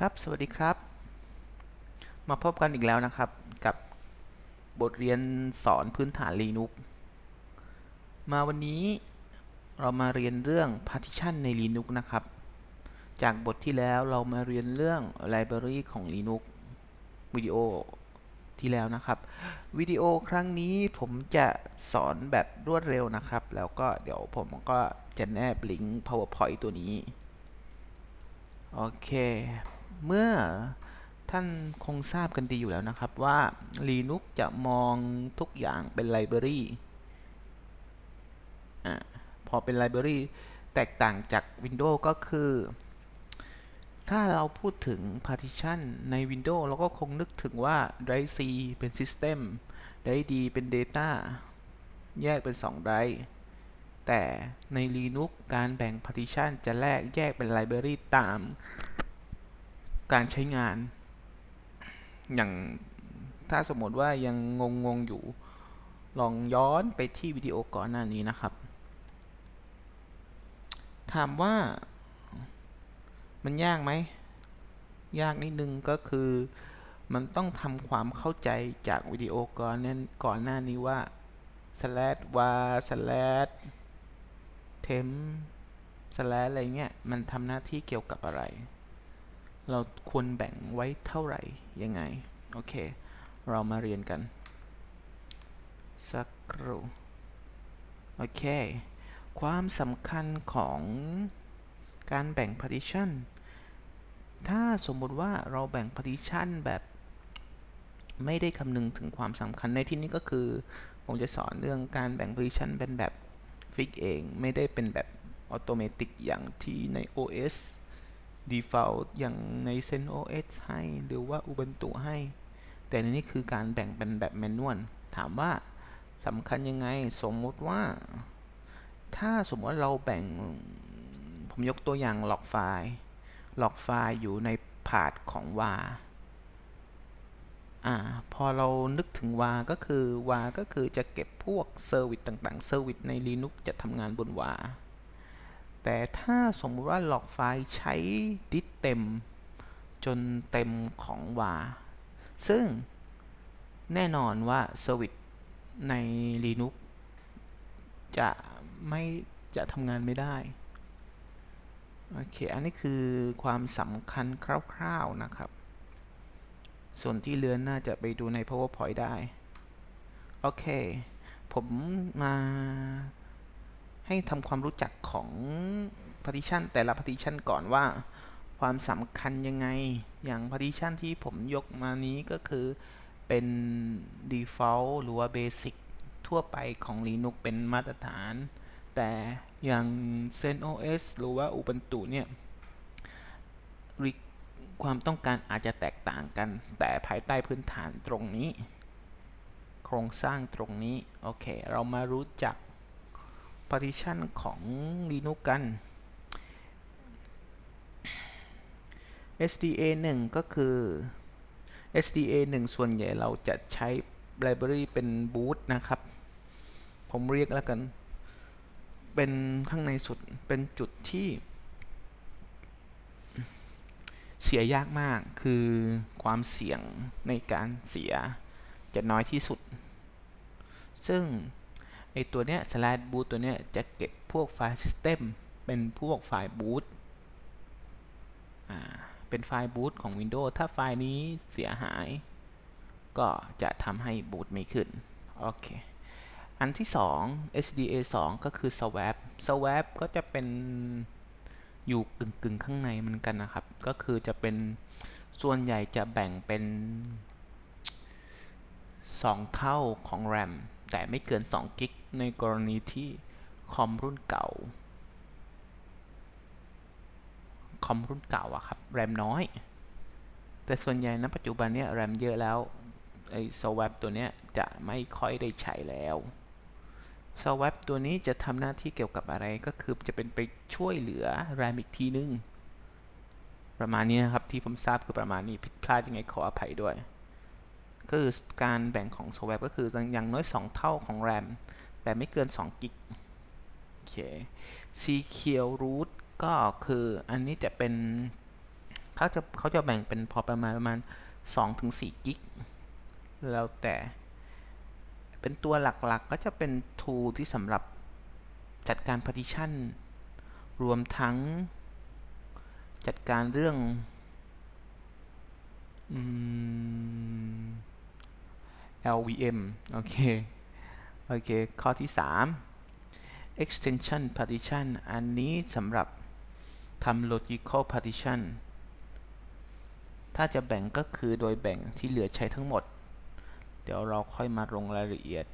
ครับ สวัสดีครับ มาพบกันอีกแล้วนะครับ กับบทเรียนสอนพื้นฐาน Linux มาวันนี้เรามาเรียนเรื่อง partition ใน Linux นะครับ จากบทที่แล้วเรามาเรียนเรื่อง library ของ Linux วิดีโอที่แล้วนะครับ วิดีโอครั้งนี้ผมจะสอนแบบรวดเร็วนะครับ แล้วก็เดี๋ยวผมก็จะแนบลิงก์ PowerPoint ตัวนี้โอเค เมื่อท่านคงทราบกันดีอยู่แล้วนะครับว่า Linux จะมองทุกอย่างเป็นไลบรารีอะพอเป็นไลบรารีแตกต่างจาก Windows ก็คือ ถ้าเราพูดถึง partition ใน Windows เราก็คงนึกถึงว่า drive C เป็น System drive D เป็น Data แยกเป็น 2 drive แต่ใน Linux การแบ่ง partition จะแลกแยกเป็นไลบรารีตาม การใช้งาน อย่างถ้าสมมติว่ายังงงงอยู่ ลองย้อนไปที่วิดีโอก่อนหน้านี้นะครับ ถามว่ามันยากไหม ยากนิดนึงก็คือมันต้องทำความเข้าใจจากวิดีโอก่อนนั้นก่อนหน้านี้ว่า slash var slash temp slash อะไรเงี้ย มันทำหน้าที่เกี่ยวกับอะไร เราควรแบ่งไว้เท่าไหร่ยังไง โอเค เรามาเรียนกัน สักครู่ โอเค ความสำคัญของการแบ่ง partition ถ้าสมมุติว่าเราแบ่ง partition แบบไม่ได้คำนึงถึงความสำคัญในที่นี้ก็คือ ผมจะสอนเรื่องการแบ่ง partition เป็นแบบฟิกเอง ไม่ได้เป็นแบบออโตเมติกอย่างที่ใน OS default อย่างใน CentOS ให้หรือว่า Ubuntu ให้ แต่ในนี้คือการแบ่งเป็นแบบแมนนวลถามว่าสำคัญยังไงสมมติว่า ถ้าสมมติว่าเราแบ่ง ผมยกตัวอย่างล็อกไฟล์ล็อกไฟล์อยู่ในพาธของ var อ่าพอเรานึกถึง var ก็คือ var ก็คือจะเก็บพวกเซอร์วิสต่างๆเซอร์วิสใน Linux จะทำงานบน var แต่ถ้าสมมติว่าหลอกไฟล์ใช้ดิสเต็ม จนเต็มของ var ซึ่งแน่นอนว่าเซอร์วิสใน Linux จะไม่จะทำงานไม่ได้ โอเค อันนี้คือความสำคัญคร่าวๆนะครับ ส่วนที่เลือนน่าจะไปดูใน PowerPoint ได้ โอเค ผมมา ให้ทำความรู้จักของ partition แต่ละ partition ก่อนว่าความสำคัญยังไง อย่าง partition ที่ผมยกมานี้ก็คือเป็น default หรือว่า basic ทั่วไปของ Linux เป็นมาตรฐาน แต่อย่าง CentOS หรือว่า Ubuntu เนี่ยความต้องการอาจจะแตกต่างกัน แต่ภายใต้พื้นฐานตรงนี้ โครงสร้างตรงนี้ โอเค เรามารู้จัก partition ของ Linux กัน SDA 1 ก็คือ SDA 1 ส่วนใหญ่เราจะใช้ library เป็น boot นะครับ ผมเรียกแล้วกัน เป็นข้างในสุด เป็นจุดที่ เสียยากมาก คือความเสี่ยงในการเสียจะน้อยที่สุด ซึ่ง ไอตัวเนี้ย slash boot ตัวเนี้ยจะเก็บพวกไฟล์ system เป็นพวกไฟล์ boot อ่า เป็นไฟล์ boot ของ Windows ถ้าไฟล์นี้เสียหาย ก็จะทำให้ boot ไม่ขึ้น โอเค อันที่2 SDA 2 ก็คือ swap swap ก็จะเป็นอยู่กึ่งกึ่งข้างในเหมือนกันนะครับ ก็คือจะเป็นส่วนใหญ่จะแบ่งเป็น 2 เท่าของ RAM แต่ไม่เกิน2กิก ในกรณีที่คอมรุ่นเก่า คอมรุ่นเก่าอะครับ แรมน้อย แต่ส่วนใหญ่ณปัจจุบันเนี้ยแรมเยอะแล้ว ไอ้ swap ตัวเนี้ยจะไม่ค่อยได้ใช้แล้ว swap ตัวนี้จะทำหน้าที่เกี่ยวกับอะไรก็คือจะเป็นไปช่วยเหลือ RAM อีกทีนึง ประมาณนี้นะครับ ที่ผมทราบคือประมาณนี้ผิดพลาดยังไงขออภัยด้วยก็คือการแบ่งของ swap ก็คืออย่างน้อย 2 เท่าของ RAM แต่ไม่เกิน2กิกโอเค secure root ก็คืออันนี้จะเป็นเขาจะเขาจะแบ่งเป็นพอประมาณประมาณ2ถึง4กิกแล้วแต่เป็นตัวหลักๆก็จะเป็น tool ที่สำหรับจัดการ partition รวมทั้งจัดการเรื่องอ LVM โอเค โอเค ข้อที่ 3 extension partition อันนี้สำหรับทำ logical partition ถ้าจะแบ่งก็คือโดยแบ่งที่เหลือใช้ทั้งหมด เดี๋ยวเราค่อยมาลงรายละเอียด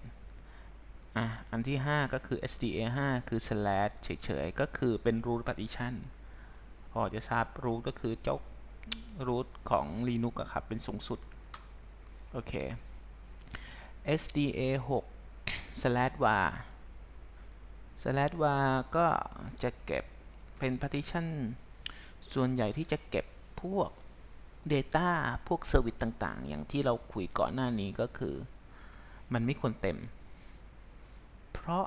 อะ อันที่ 5 ก็คือ SDA 5 คือ slash เฉยๆ ก็คือเป็น root partition พอจะทราบ root ก็คือเจ้า root ของ Linux อะครับ เป็นสูงสุด โอเค SDA 6 slash var slash var ก็จะเก็บเป็น partition ส่วนใหญ่ที่จะเก็บพวก Data พวก Service ต่างๆ อย่างที่เราคุยก่อนหน้านี้ก็คือ มันไม่ควรเต็ม เพราะ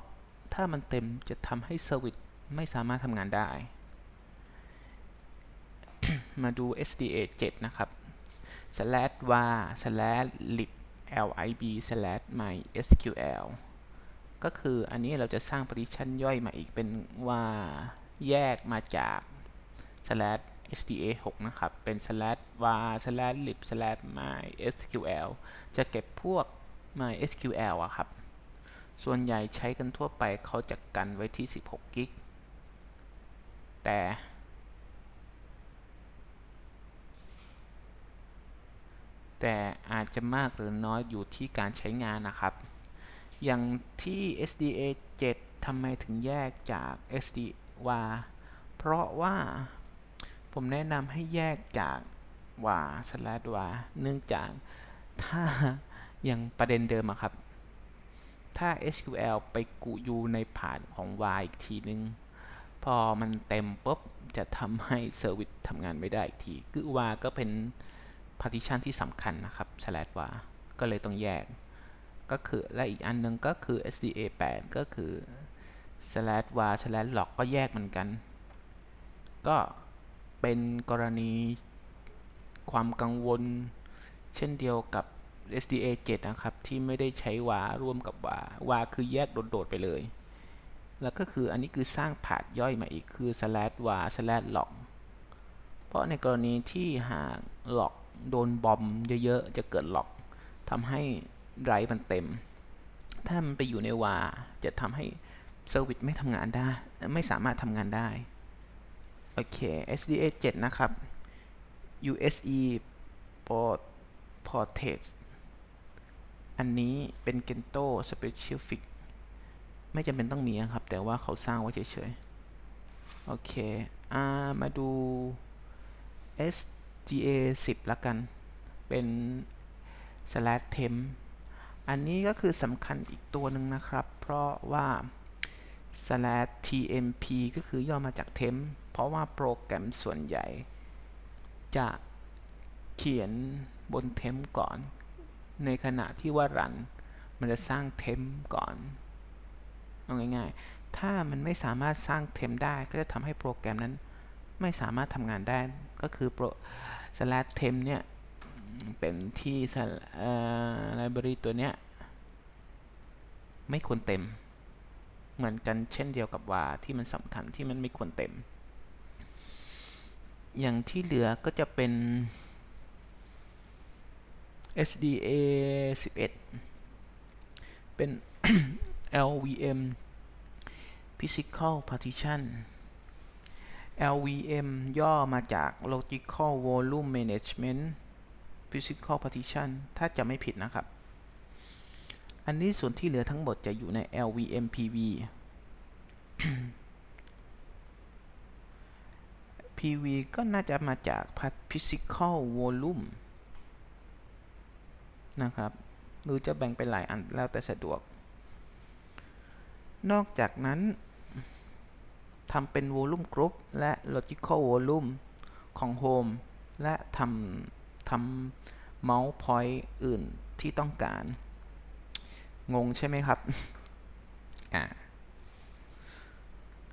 ถ้ามันเต็มจะทำให้ Service ไม่สามารถทำงานได้ มาดู SDA 7 นะครับ slash var slash lib lib slash mysql ก็คืออันนี้เราจะสร้าง partition ย่อยมาอีกเป็นว่าแยกมาจาก slash SDA 6 นะครับ เป็น slash var slash lib slash mysql จะเก็บพวก mysql อะครับ ส่วนใหญ่ใช้กันทั่วไปเขาจะกันไว้ที่ 16 กิก แต่แต่อาจจะมากหรือน้อยอยู่ที่การใช้งานนะครับ อย่างที่ SDA 7ทำไมถึงแยกจาก SD var เพราะว่าผมแนะนำให้แยกจากว่า slash ว่าเนื่องจากถ้าอย่างประเด็นเดิมอะครับ ถ้า SQL ไปกูอยู่ในผ่านของ var อีกทีนึง พอมันเต็มปุ๊บ จะทำให้เซอร์วิสทำงานไม่ได้อีกที คือ var ก็เป็น partition ที่สำคัญนะครับ slash var ก็เลยต้องแยก ก็คือและอีกอันนึงก็คือ SDA 8 ก็คือ slash var slash log ก็แยกเหมือนกัน ก็เป็นกรณีความกังวลเช่นเดียวกับ SDA 7 นะครับ ที่ไม่ได้ใช้วาร่วมกับวาวาคือแยกโดด ๆ ไปเลย แล้วก็คืออันนี้คือสร้างผาดย่อยมาอีกคือ slash var slash log เพราะในกรณีที่หากหลอกโดนบอมเยอะ ๆ จะเกิดหลอกทำให้ ไรมันเต็ม ถ้ามันไปอยู่ในวาจะทำให้เซอร์วิสไม่ทำงานได้ ไม่สามารถทำงานได้ โอเค SDA 7 นะครับ USE port portage อันนี้เป็น Gento specific ไม่จำเป็นต้องมีนะครับ แต่ว่าเขาสร้างไว้เฉยๆ โอเคอามาดู SDA 10 ละกัน เป็น slash temp อันนี้ก็คือสำคัญอีกตัวหนึ่งนะครับ เพราะว่า slash tmp ก็คือย่อมาจาก temp เพราะว่าโปรแกรมส่วนใหญ่ จะเขียนบน temp ก่อน ในขณะที่ว่ารัน มันจะสร้าง temp ก่อนเอาง่ายๆ ถ้ามันไม่สามารถสร้าง temp ได้ก็จะทำให้โปรแกรมนั้น ไม่สามารถทำงานได้ ก็คือ slash temp เนี่ย เป็นที่ไลบรารีตัวเนี้ย ไม่ควรเต็ม เหมือนกันเช่นเดียวกับว่าที่มันสำคัญที่มันไม่ควรเต็ม อย่างที่เหลือก็จะเป็น SDA 11 เป็น LVM Physical Partition LVM ย่อมาจาก Logical Volume Management Physical Partition ถ้าจะไม่ผิดนะครับ อันนี้ส่วนที่เหลือทั้งหมดจะอยู่ใน LVM PV PV ก็น่าจะมาจาก Physical Volume นะครับ หรือจะแบ่งเป็นหลายอันแล้วแต่สะดวก นอกจากนั้นทำเป็น Volume Group และ Logical Volume ของ Home และทำ ทำเมาส์พอยต์อื่นที่ต้องการ งงใช่ไหมครับ อ่า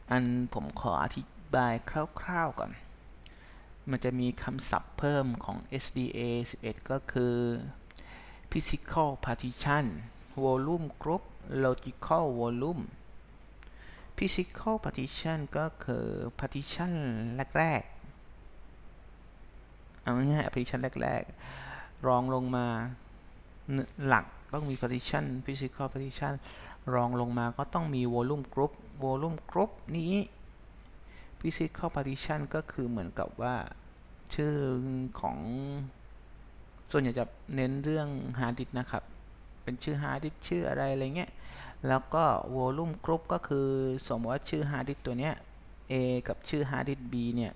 อันผมขออธิบายคร่าวๆก่อน มันจะมีคำศัพท์เพิ่มของ SDA 11 ก็คือ physical partition volume group logical volume physical partition ก็คือ partition แรก เอาง่ายๆ partition แรก ๆ รองลงมาหลักต้องมี partition physical partition รองลงมาก็ต้องมี volume group volume group นี้ physical partition ก็คือเหมือนกับว่าชื่อของส่วนใหญ่จะเน้นเรื่อง hard disk นะครับ เป็นชื่อ hard disk ชื่ออะไรอะไรเงี้ย แล้วก็ volume group ก็คือสมมติว่าชื่อ hard disk ตัวเนี้ย A กับชื่อ hard disk B เนี่ย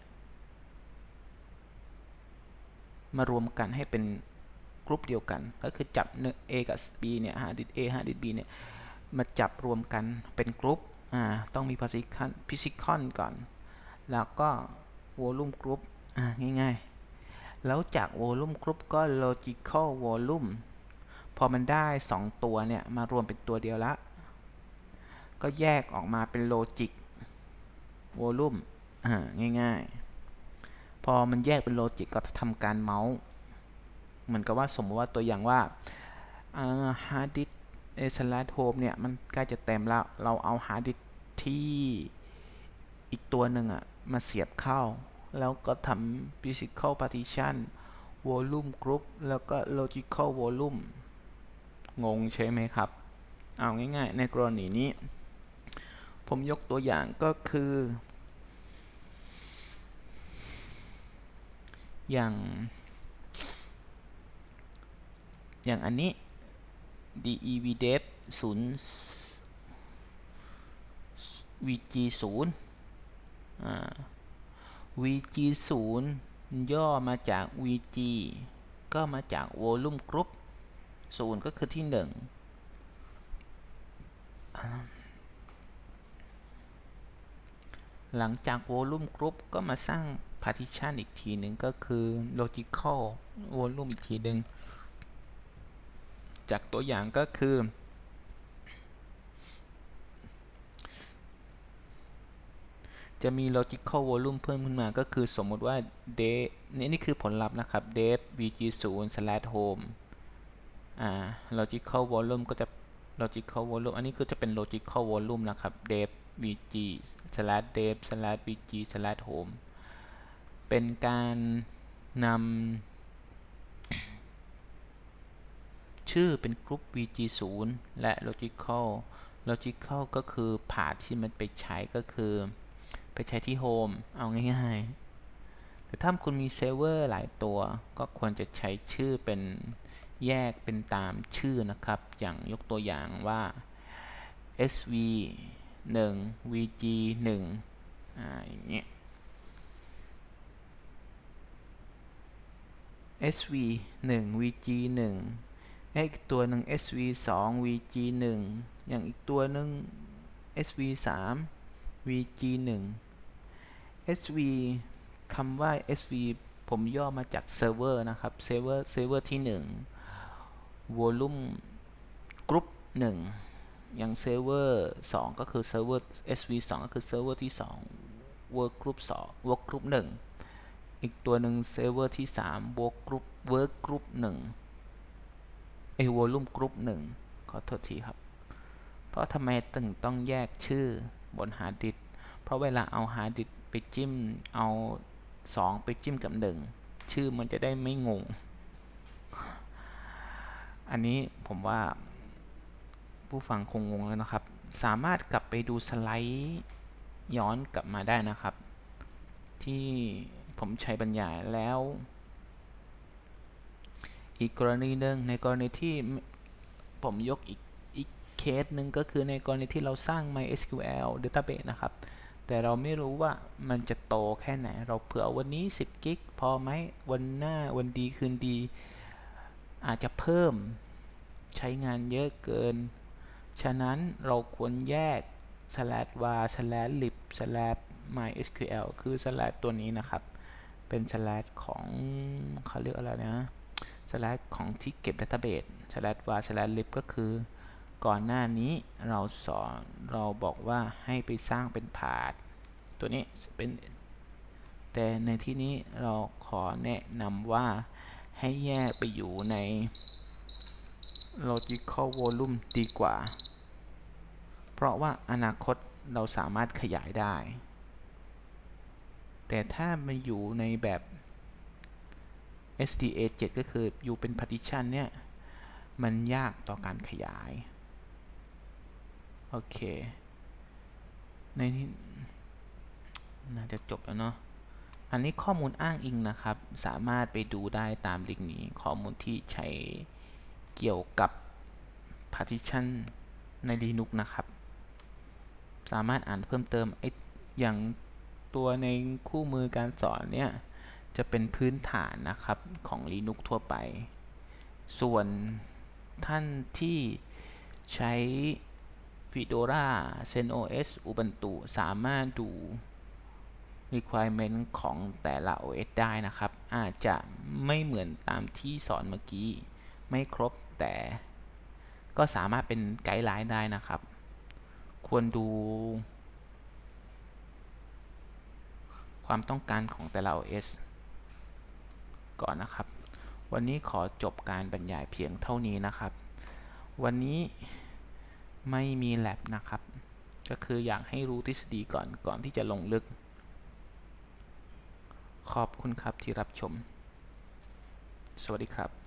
มารวมกันให้เป็นกรุ๊ปเดียวกัน ก็คือจับ A กับ B เนี่ย hard disk A hard disk B เนี่ยมาจับรวมกันเป็นกรุ๊ปอ่าต้องมี physical physical ก่อน แล้วก็ volume group อ่าง่ายๆ แล้วจาก volume group ก็ logical volume พอมันได้ 2 ตัวเนี่ย มารวมเป็นตัวเดียวละ ก็แยกออกมาเป็น logic volume อ่าง่ายๆ พอมันแยกเป็น logic ก็ทำการเมาส์เหมือนกับว่าสมมติว่าตัวอย่างว่า hard disk เอสลัดโฮมเนี่ย มันใกล้จะเต็มแล้ว เราเอา hard disk ที่อีกตัวหนึ่งอะมาเสียบเข้า แล้วก็ทำ physical partition volume group แล้วก็ logical volume งงใช่ไหมครับ เอาง่ายๆ ในกรณีนี้ ผมยกตัวอย่างก็คือ อย่าง อย่างอันนี้ devdev 0 vg 0 vg 0ย่อมาจาก vg ก็มาจาก volume group 0ก็คือที่1หลังจาก volume group ก็มาสร้าง partition อีกทีหนึ่งก็คือ logical volume อีกทีหนึ่งจากตัวอย่างก็คือ จะมี logical volume เพิ่มขึ้นมาก็คือสมมติว่า d e นี่นี่คือผลลัพธ์นะครับ def vg0 slash home อ่า logical volume ก็จะ logical volume อันนี้ก็จะเป็น logical volume นะครับ def vg slash def slash vg slash home เป็นการนำชื่อเป็นกรุ๊ป vg0 และ logical logical ก็คือผ่าที่มันไปใช้ก็คือ ไปใช้ที่ home เอาง่ายๆ แต่ถ้าคุณมีเซิร์ฟเวอร์หลายตัว ก็ควรจะใช้ชื่อเป็นแยกเป็นตามชื่อนะครับ อย่างยกตัวอย่างว่า sv 1 vg 1อ่าอย่างเงี้ย sv 1 vg 1อีกตัวหนึ่ง sv 2 vg 1อย่างอีกตัวหนึ่ง sv 3 vg 1 sv คำว่า sv ผมย่อมาจากเซิร์ฟเวอร์นะครับ เซิร์ฟเวอร์ เซิร์ฟเวอร์ที่1 volume group 1 อย่างเซิร์ฟเวอร์2ก็คือเซิร์ฟเวอร์ sv 2ก็คือเซิร์ฟเวอร์ที่2 work group 2 work group 1 อีกตัวหนึ่งเซิร์ฟเวอร์ที่3 work group work group 1ไอ้ volume group 1 ขอโทษทีครับ เพราะทำไมตึงต้องแยกชื่อบนฮาร์ดดิสเพราะเวลาเอาฮาร์ดดิสไปจิ้มเอา 2 ไปจิ้มกับ 1 ชื่อมันจะได้ไม่งง อันนี้ผมว่าผู้ฟังคงงงแล้วนะครับ สามารถกลับไปดูสไลด์ย้อนกลับมาได้นะครับ ที่ ผมใช้บรรยายแล้ว อีกกรณีหนึ่งในกรณีที่ผมยกอีกอีกเคสหนึ่งก็คือในกรณีที่เราสร้าง MySQL database นะครับ แต่เราไม่รู้ว่ามันจะโตแค่ไหน เราเผื่อวันนี้ 10 กิกพอไหมวันหน้าวันดีคืนดี อาจจะเพิ่มใช้งานเยอะเกิน ฉะนั้นเราควรแยก slash var slash lib slash mysql คือ slash ตัวนี้นะครับ เป็น slash ของเขาเรียกอะไรนะ slash ของที่เก็บ database slash var slash lib ก็คือ ก่อนหน้านี้เราสอนเราบอกว่าให้ไปสร้างเป็นพาธตัวนี้เป็น แต่ในที่นี้เราขอแนะนำว่าให้แยกไปอยู่ใน logical volume ดีกว่า เพราะว่าอนาคตเราสามารถขยายได้ แต่ถ้ามันอยู่ในแบบ SDA 7 ก็คืออยู่เป็น partition เนี่ย มันยากต่อการขยาย โอเค ในที่น่าจะจบแล้วเนาะ อันนี้ข้อมูลอ้างอิงนะครับ สามารถไปดูได้ตามลิงก์นี้ ข้อมูลที่ใช้เกี่ยวกับ partition ใน Linux นะครับ สามารถอ่านเพิ่มเติมไออย่าง ตัวในคู่มือการสอนเนี่ยจะเป็นพื้นฐานนะครับของ Linux ทั่วไป ส่วนท่านที่ใช้ Fedora CentOS Ubuntu สามารถดู requirement ของแต่ละ OS ได้นะครับ อาจจะไม่เหมือนตามที่สอนเมื่อกี้ ไม่ครบแต่ก็สามารถเป็นไกด์ไลน์ได้นะครับ ควรดู ความต้องการของแต่ละ OS ก่อนนะครับ วันนี้ขอจบการบรรยายเพียงเท่านี้นะครับ วันนี้ไม่มีแลบนะครับ ก็คืออยากให้รู้ทฤษฎีก่อนก่อนที่จะลงลึก ขอบคุณครับที่รับชม สวัสดีครับ